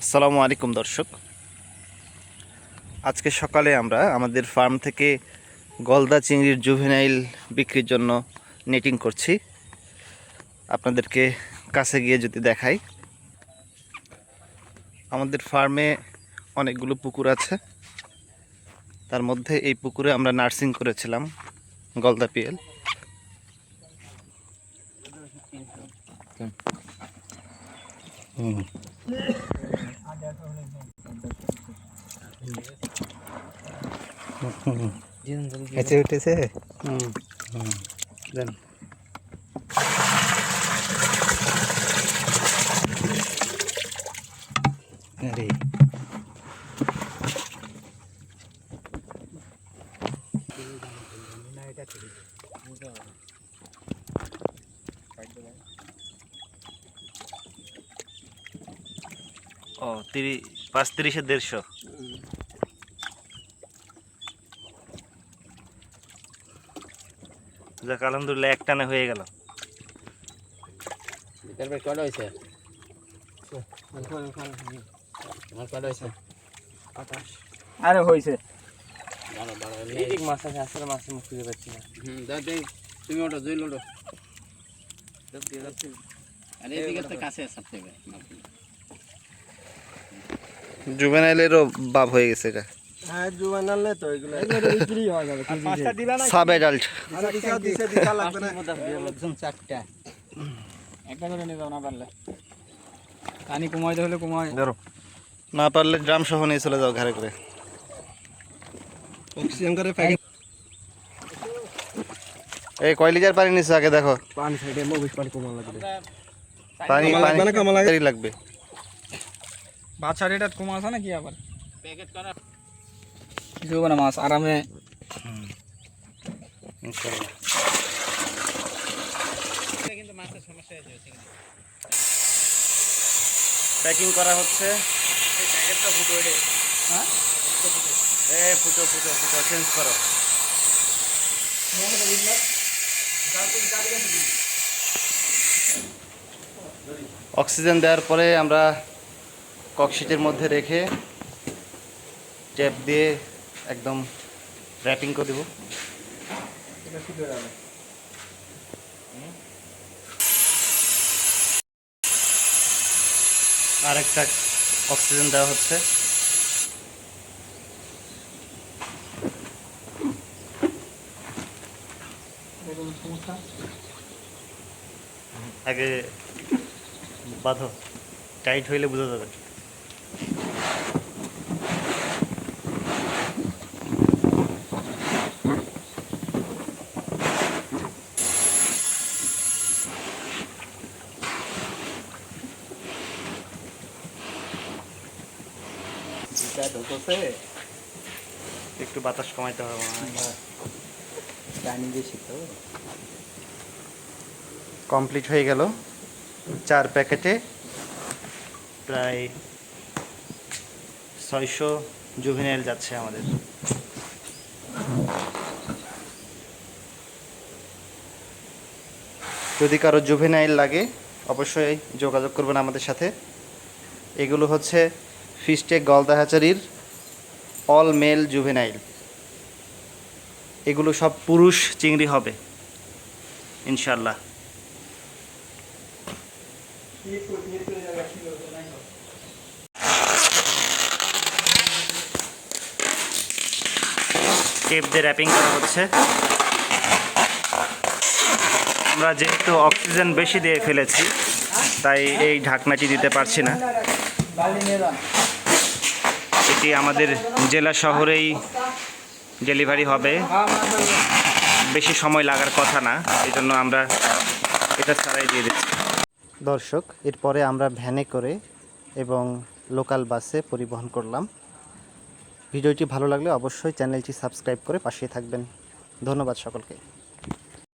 আসসালামু আলাইকুম দর্শক। আজকে সকালে আমরা আমাদের ফার্ম থেকে গলদা চিংড়ির জুভেনাইল বিক্রির জন্য নেটিং করছি। আপনাদেরকে কাছে গিয়ে যদি দেখাই। আমাদের ফার্মে অনেকগুলো পুকুর আছে। তার মধ্যে এই পুকুরে আমরা নার্সিং করেছিলাম গলদা পিএল। হেঁচে উঠেছে দেন আরে ও তিরি পাঁচ তিরিশে দেড়শো। যাক আলহামদুলিল্লাহ এক টানে হয়ে গেল। তারপরে কটা হয়েছে আমার কটা হয়েছে আরে হয়েছে মাছ আছে আসলে মাছের মুখ খুঁজে পাচ্ছি না। হুম দেখ তুমি ওটা জুইল ওটো আরে এদিকে তো কাছে থেকে জুভেনাইলেরও বাপ হয়ে গেছে এটা হ্যাঁ জুয়া তো এগুলো এগুলো বিক্রি হয়ে যাবে পাঁচটা দিলা না সাব অ্যাডাল্ট দিছে দিতে লাগবে না। চারটা। একটা করে নিয়ে যাও না পারলে। পানি কমাইতে হলে কমাই ধরো। না পারলে ড্রাম সহ নিয়ে চলে যাও ঘরে করে। অক্সিজেন করে প্যাকেট এই কয় লিটার পানি নিচ্ছে আগে দেখো। পানি সাইডে মবিস পানি কমা লাগবে। পানি পানি লাগবে। বাচ্চা রেট কমা আছে নাকি আবার? প্যাকেট করা। কিছু হবে না মাছ আরামে। ইনশাআল্লাহ কিন্তু মাছের সমস্যা হয়েছে প্যাকিং করা হচ্ছে। প্যাকেটটা ফুটো হ্যাঁ? এ ফুটো ফুটো ফুটো চেঞ্জ করো। অক্সিজেন দেওয়ার পরে আমরা ককশিটের মধ্যে রেখে টেপ দিয়ে একদম র্যাপিং করে দেবো। আরেকটা অক্সিজেন দেওয়া হচ্ছে। আগে বাঁধো টাইট হইলে বোঝা যাবে। একটু বাতাস কমাইতে হবে হয়। বেশি তো। কমপ্লিট হয়ে গেল। চার প্যাকেটে প্রায় ছয়শো জুভেনাইল যাচ্ছে আমাদের। যদি কারও জুভেনাইল লাগে, অবশ্যই যোগাযোগ করবেন আমাদের সাথে। এগুলো হচ্ছে ফিস্টেক গলদা হ্যাচারির অল মেল জুভেনাইল এগুলো সব পুরুষ চিংড়ি হবে ইনশাল্লাহ টেপ দিয়ে র্যাপিং করা হচ্ছে। আমরা যেহেতু অক্সিজেন বেশি দিয়ে ফেলেছি, তাই এই ঢাকনাটি দিতে পারছি না। এটি আমাদের জেলা শহরেই ডেলিভারি হবে। বেশি সময় লাগার কথা না, এই জন্য আমরা এটা ছাড়াই দিয়ে দিচ্ছি। দর্শক, এরপরে আমরা ভ্যানে করে এবং লোকাল বাসে পরিবহন করলাম। ভিডিওটি ভালো লাগলে অবশ্যই চ্যানেলটি সাবস্ক্রাইব করে পাশে থাকবেন। ধন্যবাদ সকলকে।